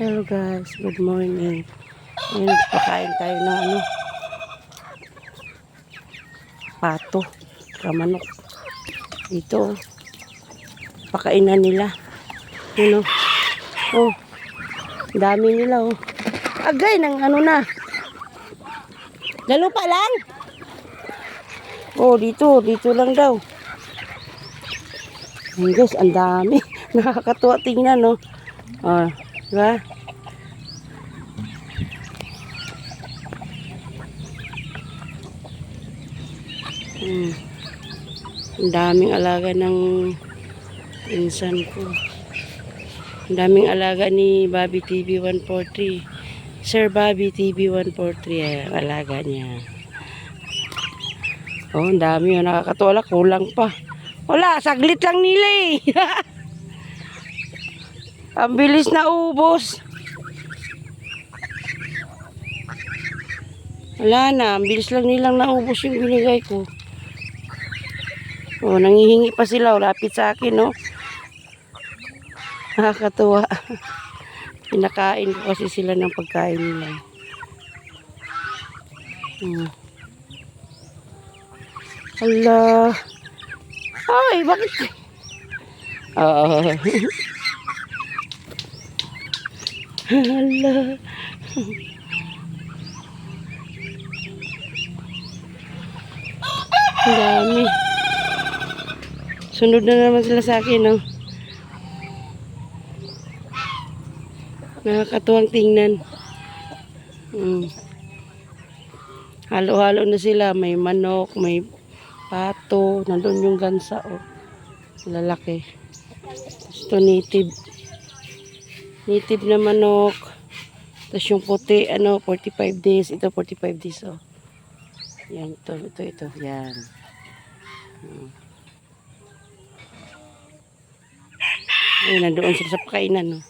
Hello guys, good morning. Ngayon, pakain tayo ng ano, pato, kamanok. Dito, pakainan nila. Yun oh. Dami nila oh. Agay ng ano na. Lalo pa lang. Oh, dito, dito lang daw. Ayun guys, ang dami. Nakakatuwa tingnan, no? Oh, di ba? Hmm. Ang daming alaga ng insan ko. Ang daming alaga ni Bobby TV 143. Sir Bobby TV 143 ay ang alaga niya. Oh, ang dami yun. Nakakatuwa. Kulang pa. Wala, saglit lang nila eh. ang bilis na ubos. Wala na, ang bilis lang nilang naubos yung binigay ko. Oh, nangihingi pa sila, oh, lapit sa akin, no? Nakakatuwa. Pinakain ko kasi sila ng pagkain nila. Hmm. Hala. Ay, bakit? Oo. Hala. Ang dami. Sunod na naman sila sa akin, no? Nakakatuwang tingnan. Mm. Halo-halo na sila. May manok, may pato. Nandun yung gansa, oh. Lalaki. Ito native. Native na manok. Tapos yung puti, ano, 45 days. Ito, 45 days, oh. Yan, ito, ito, ito. Yan. Hmm. Ayun, nandoon sila sa pakainan, no.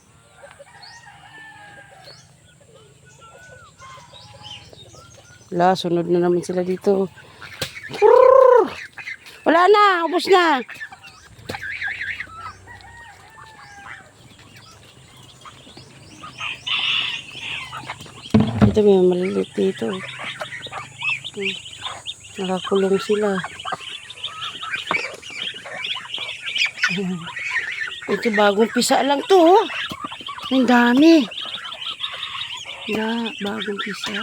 Wala, sunod na naman sila dito. Wala na, ubos na. Ito may maliliit dito. Hmm. Nakakulong sila. Ito bagong pisa lang to. oh. Ang dami. Na, bagong pisa.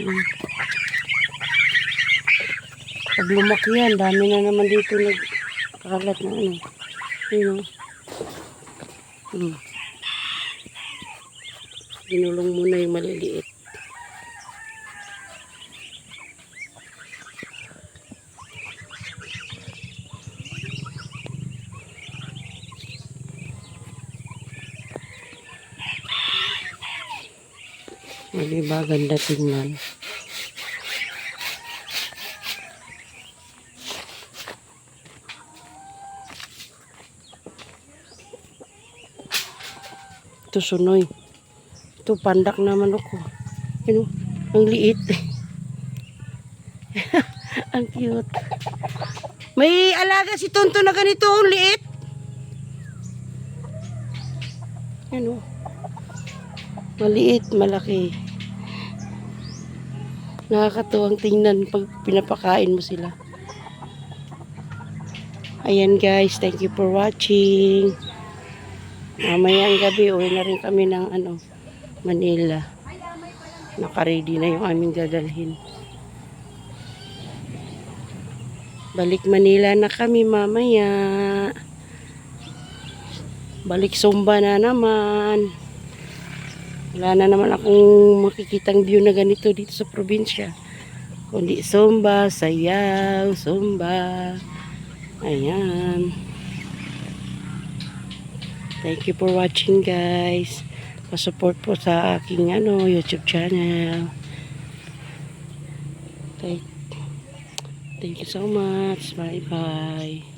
Hmm. Pag lumaki yan, dami na naman dito nagkakalat na ano. Yun o. Hmm. Ginulong muna yung maliliit. Hindi ba ganda tingnan? Ito sunoy. Ito pandak naman ako. Ano? Ang liit. ang cute. May alaga si Tonto na ganito. Ang liit. Ano? Maliit, malaki. Nakakatuwang tingnan pag pinapakain mo sila. Ayan guys, thank you for watching. Mamayang gabi, uwi na rin kami ng ano, Manila. Nakaready na yung aming dadalhin. Balik Manila na kami mamaya. Balik Sumba na naman. Wala na naman akong makikitang view na ganito dito sa probinsya. Kundi Sumba, Sayaw, Sumba. Ayan. Thank you for watching guys. Pa-support po sa aking ano, YouTube channel. Thank, thank you so much. Bye bye.